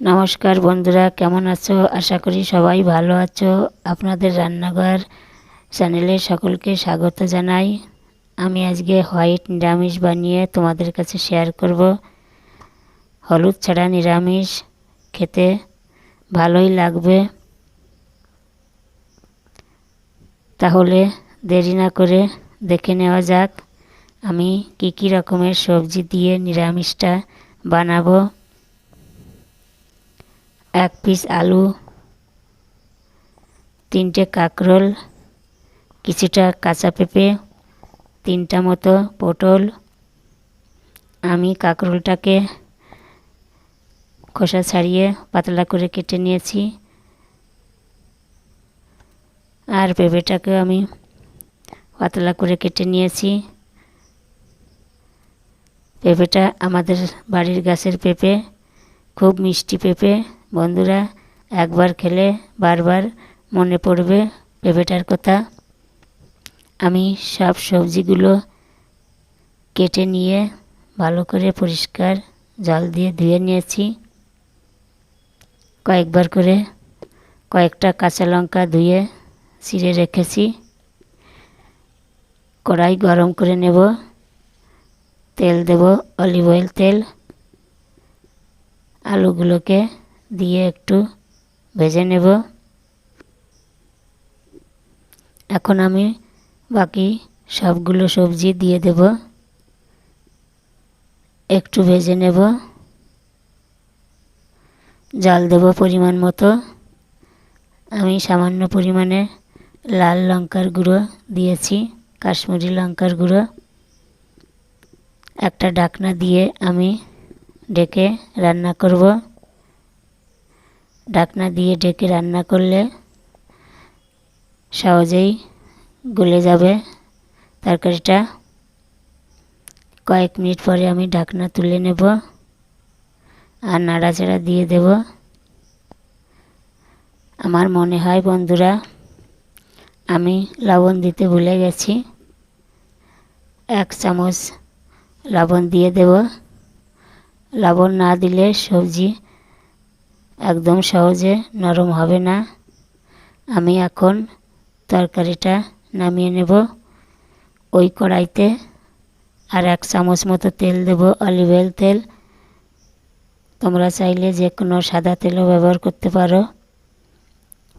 নমস্কার বন্ধুরা, কেমন আছো? আশা করি সবাই ভালো আছো। আপনাদের রান্নাঘর চ্যানেলে সকলকে স্বাগত জানাই। আমি আজকে হোয়াইট নিরামিষ বানিয়ে তোমাদের কাছে শেয়ার করব। হলুদ ছাড়া নিরামিষ, খেতে ভালোই লাগবে। তাহলে দেরি না করে দেখে নেওয়া যাক, আমি কি কি রকমের সবজি দিয়ে নিরামিষটা বানাবো। এক পিস আলু, তিনটে কাঁকরোল, কিছুটা কাঁচা পেঁপে, তিনটা মতো পটল। আমি কাঁকরোলটাকে খোসা ছাড়িয়ে পাতলা করে কেটে নিয়েছি। আর পেঁপেটাকে আমি পাতলা করে কেটে নিয়েছি। পেঁপেটা আমাদের বাড়ির গাছের পেঁপে, খুব মিষ্টি পেঁপে। বন্ধুরা, একবার খেলে বারবার মনে পড়বে পেঁপেটার কথা। আমি সব সবজিগুলো কেটে নিয়ে ভালো করে পরিষ্কার জল দিয়ে ধুয়ে নিয়েছি। কয়েকবার করে কয়েকটা কাঁচা লঙ্কা ধুয়ে ছিঁড়ে রেখেছি। কড়াই গরম করে নেব। তেল দেব, অলিভ অয়েল তেল। আলুগুলোকে দিয়ে একটু ভেজে নেব। এখন আমি বাকি সবগুলো সবজি দিয়ে দেব। একটু ভেজে নেব। জল দেব পরিমাণ মতো। আমি সামান্য পরিমাণে লাল লঙ্কার গুঁড়ো দিয়েছি, কাশ্মীরি লঙ্কার গুঁড়ো। একটা ডাকনা দিয়ে আমি ডেকে রান্না করব। ঢাকনা দিয়ে ডেকে রান্না করলে সহজেই গলে যাবে তরকারিটা। কয়েক মিনিট পরে আমি ঢাকনা তুলে নেব আর নাড়াচাড়া দিয়ে দেব। আমার মনে হয় বন্ধুরা, আমি লবণ দিতে ভুলে গেছি। এক চামচ লবণ দিয়ে দেব। লবণ না দিলে সবজি একদম সহজে নরম হবে না। আমি এখন তরকারিটা নামিয়ে নেব। ওই কড়াইতে আর এক চামচ মতো তেল দেব অলিভ অয়েল তেল। তোমরা চাইলে যে কোনো সাদা তেলও ব্যবহার করতে পারো।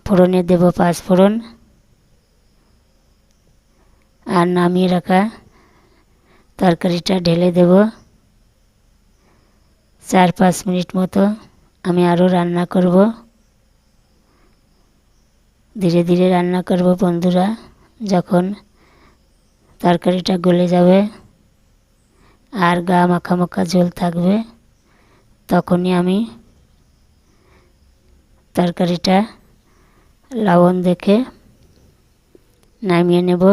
ফোড়নে দেব পাঁচ ফোড়ন। আর নামিয়ে রাখা তরকারিটা ঢেলে দেব। চার পাঁচ মিনিট মতো আমি আরও রান্না করব। ধীরে ধীরে রান্না করব বন্ধুরা। যখন তরকারিটা গলে যাবে আর গা মাখা মাখা ঝোল থাকবে, তখনই আমি তরকারিটা লবণ দেখে নামিয়ে নেব।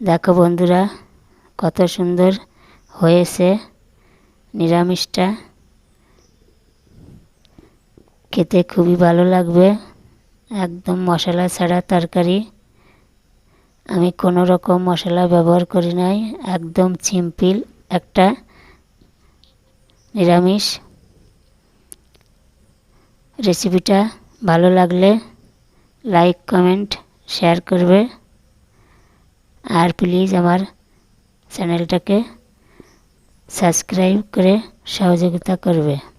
দেখো বন্ধুরা, কত সুন্দর হয়েছে নিরামিষটা। খেতে খুবই ভালো লাগবে। একদম মশলা ছাড়া তরকারি। আমি কোনো রকম মশলা ব্যবহার করি নাই। একদম সিম্পল একটা নিরামিষ। রেসিপিটা ভালো লাগলে লাইক, কমেন্ট, শেয়ার করবে। আর প্লিজ আমার চ্যানেলটাকে সাবস্ক্রাইব করে সহযোগিতা করবে।